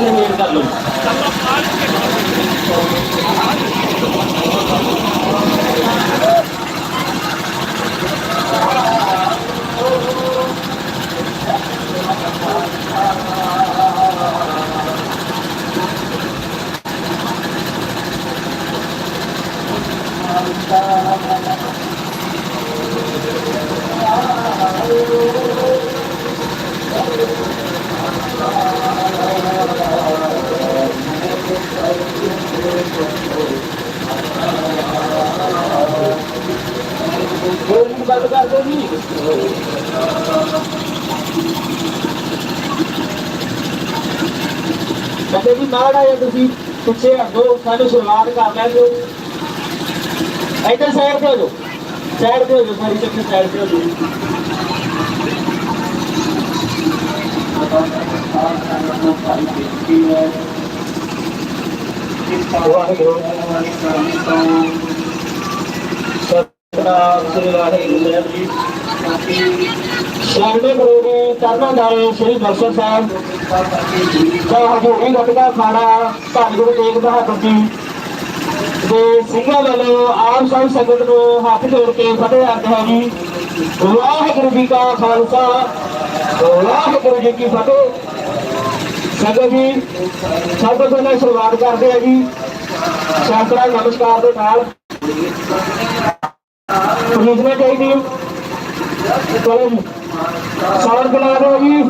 لا من Thank you. ਗੱਲ ਕਰਦੇ ਜੀ। ਕਹਿੰਦੇ ਜੀ, ਮਾੜਾ ਜਿਹਾ ਤੁਸੀਂ ਪਿੱਛੇ ਹਟੋ ਸਾਨੂੰ ਸ਼ੁਰੂਆਤ ਕਰ ਲੈ ਦਿਓ। ਇੱਧਰ ਸਾਈਡ ਤੇ ਹੋ ਜਾਓ। ਸਾਈਡ ਤੇ ਹੋ ਜਾਓ, ਸਾਰੀ ਚੱਕਰ ਸਾਈਡ ਤੇ ਹੋ ਜਾਓ। ਸਤਨਾਮ ਵਾਹਿਗੁਰੂ। ਜੀ। ਸ਼ਰਣੇ ਪ੍ਰੋਗੇ ਸ੍ਰੀ ਦਰਸ਼ਨ ਸਾਹਿਬ। ਦਾ ਹਜੂਰੀ ਗਟਕਾ ਖਾਣਾ ਧੰਨ ਗੁਰੂ ਤੇਗ ਬਹਾਦਰ ਜੀ। ਦੇ ਸਿੰਘਾਂ ਵੱਲੋਂ ਆਪ ਸਭ ਸੰਗਤ ਨੂੰ ਹੱਥ ਜੋੜ ਕੇ ਫਤਿਹ ਆਖਦੇ ਹਾਂ ਜੀ। ਵਾਹਿਗੁਰੂ ਜੀ ਕਾ ਖਾਲਸਾ, ਵਾਹਿਗੁਰੂ ਜੀ ਕੀ ਫਤਿਹ। ਸੰਗਤ ਜੀ ਸਭ ਤੋਂ ਪਹਿਲਾਂ ਸ਼ੁਰੂਆਤ ਕਰਦੇ ਹਾਂ ਜੀ। ਸ਼ਾਸਤਰਾ ਨਮਸਕਾਰ ਦੇ ਨਾਲ। ਖਰੀਦਣਾ ਚਾਹੀਦੀ ਚਲੋ ਜੀ ਸਾਰ ਬਣਾ ਦਿਓ ਜੀ